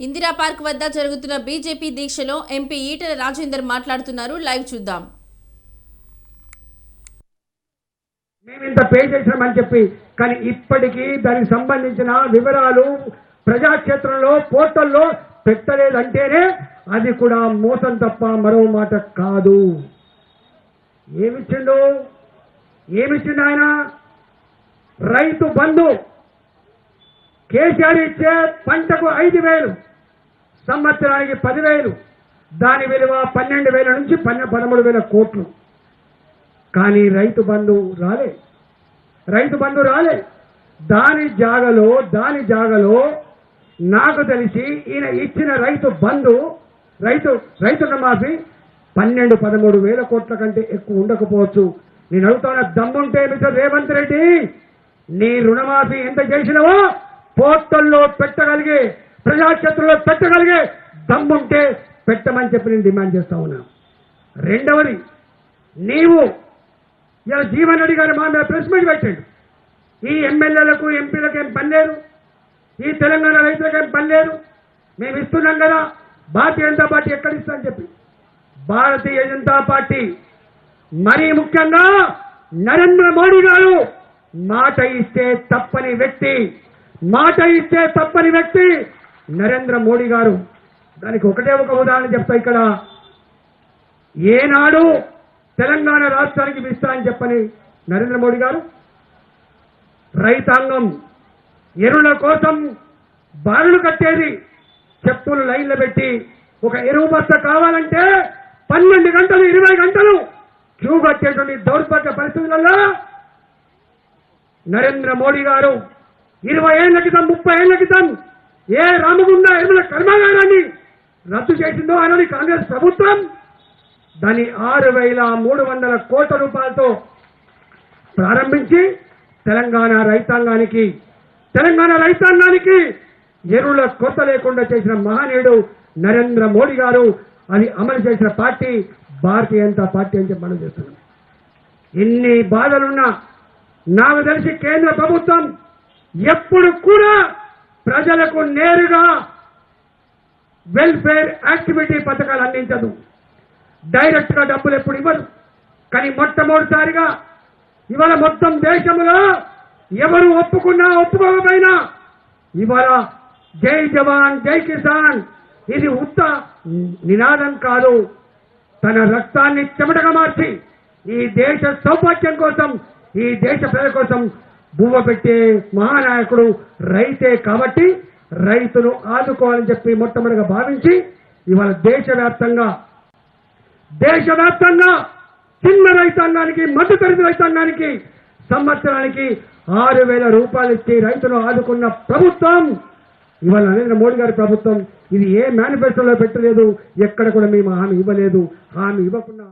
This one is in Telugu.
ఇందిరా పార్క్ వద్ద జరుగుతున్న బీజేపీ దీక్షలో ఎంపీ ఈటెల రాజేందర్ మాట్లాడుతున్నారు. లైవ్ చూద్దాం. మేము ఇంత పే చేశామని చెప్పి కానీ ఇప్పటికీ దానికి సంబంధించిన వివరాలు ప్రజాక్షేత్రంలో పోర్టల్లో పెట్టలేదంటేనే అది కూడా మోసం తప్ప మరో మాట కాదు. ఏమిచ్చిండు? ఏమిచ్చిండు ఆయన? రైతు బంధు. కేసీఆర్ ఇచ్చే పంటకు ఐదు వేలు సంవత్సరానికి పదివేలు దాని విలువ పన్నెండు వేల నుంచి పన్నె పదమూడు వేల కోట్లు. కానీ రైతు బంధు రాలే. రైతు బంధు రాలే. దాని జాగలో దాని జాగలో నాకు తెలిసి ఈయన ఇచ్చిన రైతు బంధు రైతు రైతు రుణమాఫీ పన్నెండు పదమూడు వేల కోట్ల కంటే ఎక్కువ ఉండకపోవచ్చు. నేను అడుగుతాన దమ్ముంటే మిస్టర్ రేవంత్ రెడ్డి నీ రుణమాఫీ ఎంత చేసినావో పోర్టల్లో పెట్టగలిగే ప్రజాక్షేత్రంలో పెట్టగలిగే దమ్ముంటే పెట్టమని చెప్పి నేను డిమాండ్ చేస్తా ఉన్నా. రెండవది నీవు ఇలా జీవన్ రెడ్డి గారు మా మీద ప్రెస్ మీట్ పెట్టండి. ఈ ఎమ్మెల్యేలకు ఎంపీలకు ఏం పని లేదు. ఈ తెలంగాణ రైతులకు ఏం పని లేదు. మేము ఇస్తున్నాం కదా భారతీయ జనతా పార్టీ ఎక్కడ ఇస్తా అని చెప్పి. భారతీయ జనతా పార్టీ మరీ ముఖ్యంగా నరేంద్ర మోడీ గారు మాట ఇస్తే తప్పని వ్యక్తి. మాట ఇచ్చే తప్పని వ్యక్తి నరేంద్ర మోడీ గారు. దానికి ఒకటే ఒక ఉదాహరణ చెప్తా ఇక్కడ. ఏనాడు తెలంగాణ రాష్ట్రానికి ఇస్తా అని చెప్పని నరేంద్ర మోడీ గారు? రైతాంగం ఎరువుల కోసం బారులు కట్టేది చెప్పులు లైన్లు పెట్టి ఒక ఎరువు బస్త కావాలంటే పన్నెండు గంటలు ఇరవై గంటలు క్యూ కట్టేటువంటి దౌర్భాగ్య పరిస్థితులలో నరేంద్ర మోడీ గారు ఇరవై ఏళ్ళ క్రితం ముప్పై ఏళ్ళ క్రితం ఏ రామగుండ ఎరువుల కర్మాగారాన్ని రద్దు చేసిందో అనని కాంగ్రెస్ ప్రభుత్వం? దాన్ని ఆరు వేల మూడు వందల కోట్ల రూపాయలతో ప్రారంభించి తెలంగాణ రైతాంగానికి తెలంగాణ రైతాంగానికి ఎరువుల కొత్త లేకుండా చేసిన మహనీయుడు నరేంద్ర మోడీ గారు అది అమలు చేసిన పార్టీ భారతీయ జనతా పార్టీ అని చెప్పి మనం చేస్తున్నాం. ఎన్ని బాధలున్నా నాకు తెలిసి కేంద్ర ప్రభుత్వం ఎప్పుడు కూడా ప్రజలకు నేరుగా వెల్ఫేర్ యాక్టివిటీ పథకాలు అందించదు. డైరెక్ట్గా డబ్బులు ఎప్పుడు ఇవ్వదు. కానీ మొట్టమొదటిసారిగా ఇవాళ మొత్తం దేశంలో ఎవరు ఒప్పుకున్నా ఒప్పుకోకపోయినా ఇవాళ జై జవాన్ జై కిసాన్ ఇది ఉత్త నినాదం కాదు. తన రక్తాన్ని చెమటగా మార్చి ఈ దేశ సౌభాగ్యం కోసం ఈ దేశ ప్రజల కోసం బువ్వ పెట్టే మహానాయకుడు రైతే కాబట్టి రైతును ఆదుకోవాలని చెప్పి మొట్టమొదటిగా భావించి ఇవాళ దేశవ్యాప్తంగా దేశవ్యాప్తంగా చిన్న రైతాంగానికి మధ్యతరగతి రైతాంగానికి సంవత్సరానికి ఆరు వేల రూపాయలు ఇచ్చి రైతును ఆదుకున్న ప్రభుత్వం ఇవాళ నరేంద్ర మోడీ గారి ప్రభుత్వం ఇది ఏ మేనిఫెస్టోలో పెట్టలేదు ఎక్కడ కూడా మేము హామీ ఇవ్వలేదు హామీ ఇవ్వకుండా